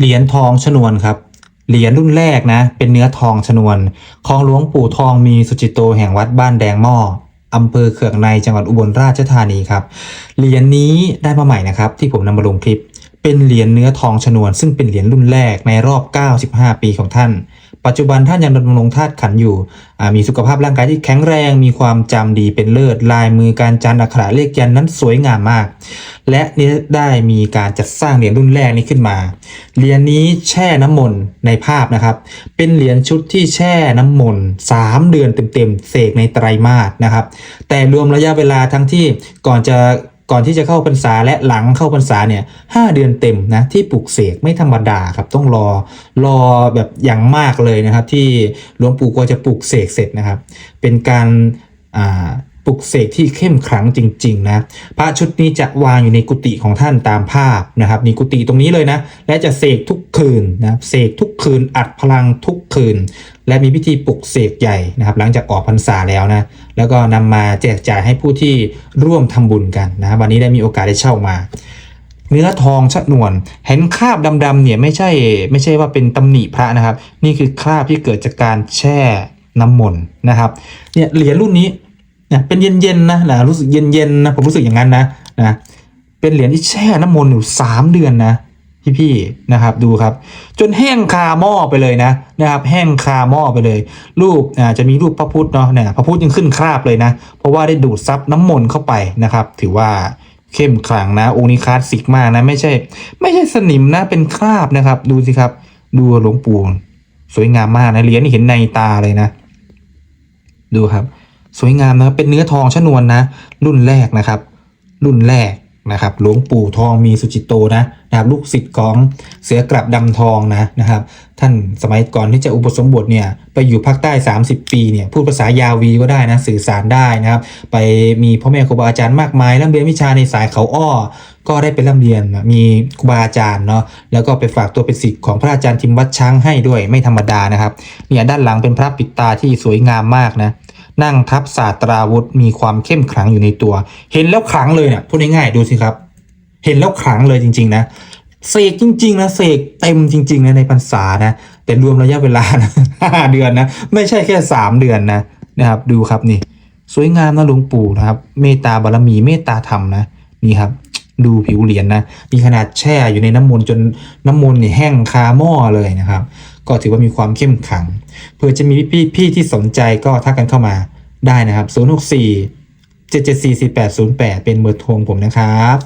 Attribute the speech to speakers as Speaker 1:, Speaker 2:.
Speaker 1: เหรียญทองชนวนครับเหรียญรุ่นแรกนะเป็นเนื้อทองชนวน ของหลวงปู่ทองมีสุจิโตแห่งวัดบ้านแดงหม้ออำเภอเขืองในจังหวัดอุบลราชธานีครับเหรียญนี้ได้มาใหม่นะครับที่ผมนำมาลงคลิป เป็นเหรียญเนื้อทองชนวน ซึ่งเป็นเหรียญรุ่นแรกในรอบ 95 ปีของท่าน ปัจจุบันท่านยังดำรงธาตุขันอยู่ มีสุขภาพร่างกายที่แข็งแรง มีความจำดีเป็นเลิศ ลายมือการจันอักขระเลขยันนั้นสวยงามมาก และนี่ได้มีการจัดสร้างเหรียญรุ่นแรกนี้ขึ้นมา เหรียญนี้แช่น้ำมนต์ในภาพนะครับ เป็นเหรียญชุดที่แช่น้ำมนต์3เดือนเต็มๆเสกในไตรมาสนะครับ แต่รวมระยะเวลาทั้งที่ก่อนจะ ก่อนที่จะเข้าพรรษาและหลังเข้าพรรษาเนี่ยหเดือนเต็มนะที่ปลูกเสกไม่ธรรมดาครับต้องรอรอแบบอย่างมากเลยนะครับ ที่หลวงปู่ก็จะปลูกเสกเสร็จนะครับ เป็นการอ่า ลุกเสกที่เข้มขลังจริงๆนะพระชุดนี้จะวางอยู่ในกุฏิของท่านตามภาพนะครับนี่กุฏิตรงนี้เลยนะ และจะเสกทุกคืนนะเสกทุกคืนอัดพลังทุกคืน และมีพิธีปลุกเสกใหญ่นะครับ หลังจากออกพรรษาแล้วนะแล้วก็นำมาแจกจ่ายให้ผู้ที่ร่วมทำบุญกันนะวันนี้ได้มีโอกาสได้เช่ามาเนื้อทองชะนวน เห็นคราบดำๆเนี่ยไม่ใช่ไม่ใช่ว่าเป็นตำหนิพระนะครับ นี่คือคราบที่เกิดจากการแช่น้ำมนต์นะครับเนี่ยเหรียญรุ่นนี้ เนี่ยเป็นเย็นๆนะนะรู้สึกเย็นๆนะผมรู้สึกอย่างนั้นนะนะเป็นเหรียญที่แช่น้ำมนต์อยู่สามเดือนนะพี่ๆนะครับดูครับ จนแห้งคาหม้อไปเลยนะนะครับแห้งคาหม้อไปเลย รูปอ่าจะมีรูปพระพุทธเนาะเนี่ยพระพุทธยังขึ้นคราบเลยนะ เพราะว่าได้ดูดซับน้ำมนต์เข้าไปนะครับ ถือว่าเข้มขลังนะองค์นี้คลาสสิกมากนะไม่ใช่ ไม่ใช่สนิมนะเป็นคราบนะครับ ดูสิครับ ดูหลวงปู่สวยงามมากนะเหรียญนี่เห็นในตาเลยนะ ดูครับ สวยงามนะครับเป็นเนื้อทองชนวนนะ รุ่นแรกนะครับ รุ่นแรกนะครับหลวงปู่ทองมีสุจิตโตนะนะครับลูกศิษย์ของเสือกลับดำทองนะนะครับ ท่านสมัยก่อนที่จะอุปสมบทเนี่ยไปอยู่ภาคใต้ 30 ปีเนี่ยพูดภาษายาวีก็ได้นะสื่อสารได้นะครับ ไปมีพ่อแม่ครูบาอาจารย์มากมายร่ำเรียนวิชาในสายเขาอ้อ ก็ได้ไปร่ำเรียนมีครูบาอาจารย์เนาะแล้วก็ไปฝากตัวเป็นศิษย์ของพระอาจารย์ทิมวัดช้างให้ด้วยไม่ธรรมดานะครับเนี่ยด้านหลังเป็นพระปิดตาที่สวยงามมากนะ นั่งทับศาสตราวุธมีความเข้มขลังอยู่ในตัว เห็นแล้วขลังเลยเนี่ยพูดง่ายๆดูสิครับ เห็นแล้วขลังเลยจริง ๆ นะเสกจริงๆนะเสกเต็มจริงๆนะในพรรษานะแต่รวมระยะเวลานะห้าเดือนนะไม่ใช่แค่สามเดือนนะนะครับ ดูครับนี่ สวยงามนะหลวงปู่นะครับ เมตตาบารมีเมตตาธรรมนะนี่ครับ ดูผิวเหรียญนะมีขนาดแช่อยู่ในน้ำมนต์จนน้ำมนต์เนี่ยแห้งคาหม้อเลยนะครับ ก็ถือว่ามีความเข้มขังเพื่อจะมีพี่พี่ๆที่สนใจก็ทักกันเข้ามาได้นะครับ 064 7744808 เป็นเบอร์โทรของผมนะครับ